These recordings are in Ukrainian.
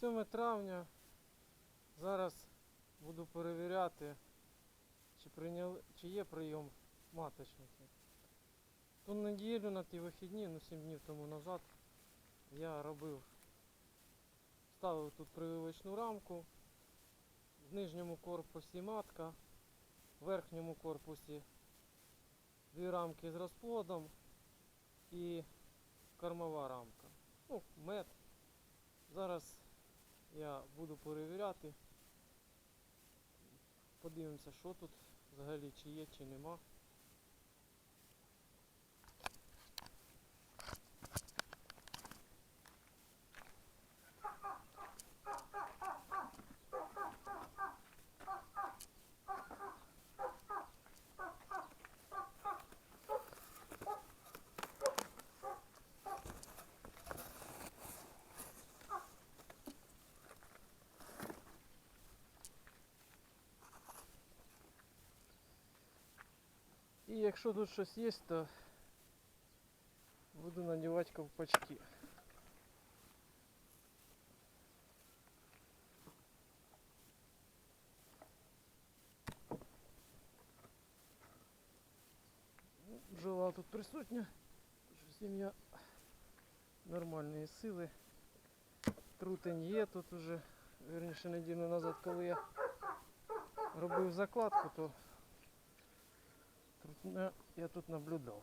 7 травня. Зараз буду перевіряти, чи, прийняли, чи є прийом маточників. Ту неділю на ті вихідні, ну 7 днів тому назад, я робив, ставив тут прививочну рамку. В нижньому корпусі матка, в верхньому корпусі дві рамки з розплодом і кормова рамка. Ну, мед. Зараз я буду перевіряти. Подивимося, що тут взагалі, чи є, чи нема. І якщо тут щось є, то буду надівати ковпачки. Ну, Бджола тут присутня, сім'я нормальної сили. Трутень є тут уже, вірніше неділю назад, коли я робив закладку, то Трутня я тут наблюдав.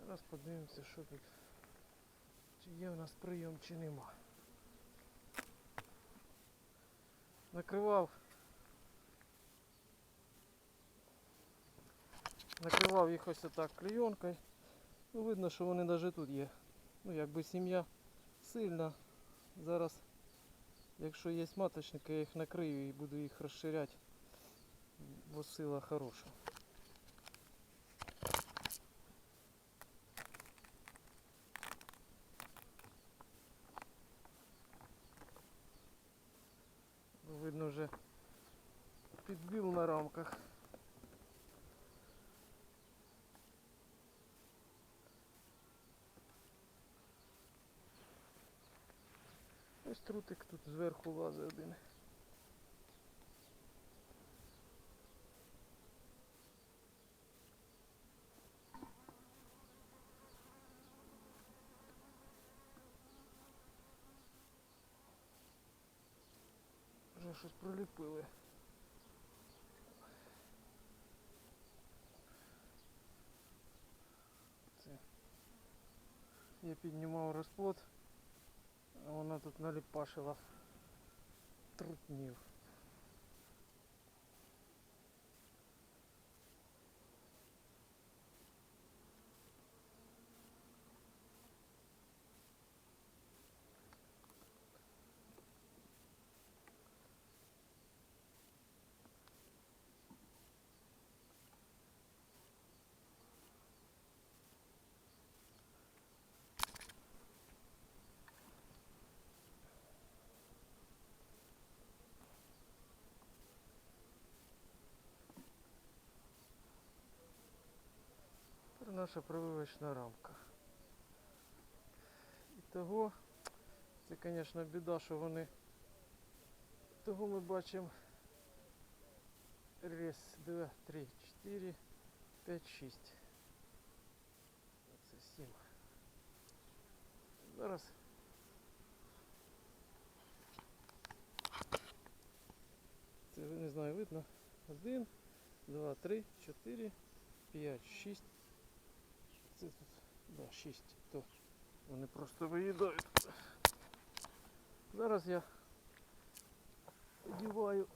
Зараз подивимося, що тут. Чи є у нас прийом, чи нема. Накривав. Накривав їх ось отак клейонкою. Ну, видно, що вони навіть тут є. Ну, якби сім'я сильна. Зараз, якщо є маточники, я їх накрию і буду їх розширяти, бо сила хороша. Ну, Видно вже підбіл на рамках. Ось трутик тут зверху лазить один. Вже щось проліпили. Це. Я піднімав розплод. Вона тут наліпашила трутнів. наша прививочна рамка. І того, це, звісно, біда, що вони... Того ми бачимо рез два три чотири п'ять шість Це 7. Зараз. Це не знаю, видно. 1, 2, 3, 4, 5, 6 тут, да, 6, То вони просто виїдають. Зараз я одіваю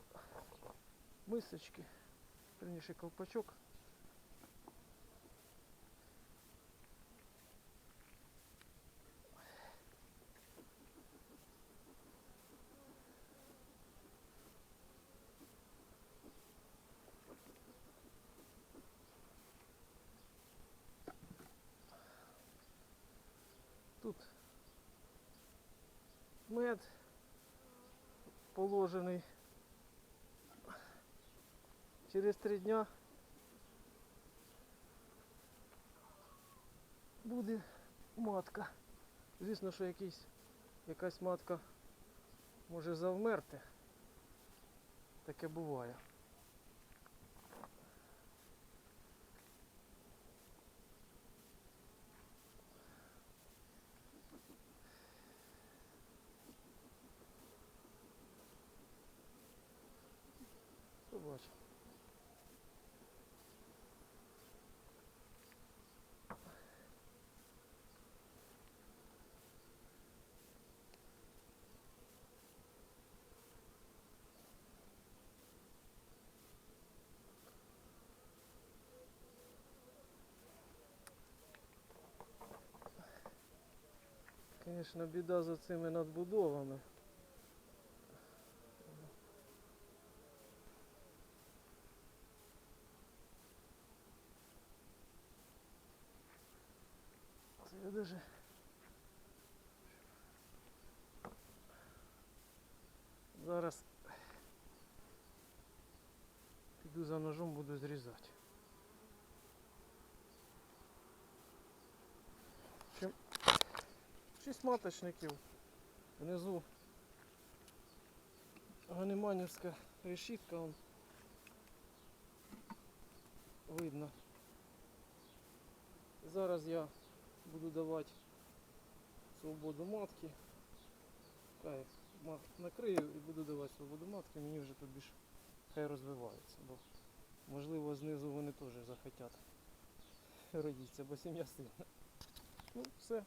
мисочки, верніше колпачок. Мед, положений. Через три дня буде матка. Звісно, що якийсь, якась матка може завмерти. Таке буває. Звісно, біда за цими надбудовами. Це я даже зараз піду за ножом буду зрізати. В общем, шість маточників. Внизу ганеманівська решітка он видно. Зараз я буду давати свободу матки. Хай накрию і буду давати свободу матки, мені вже тут більше хай розвивається, бо можливо знизу вони теж захотять родитися, бо сім'я сильна. Ну, все,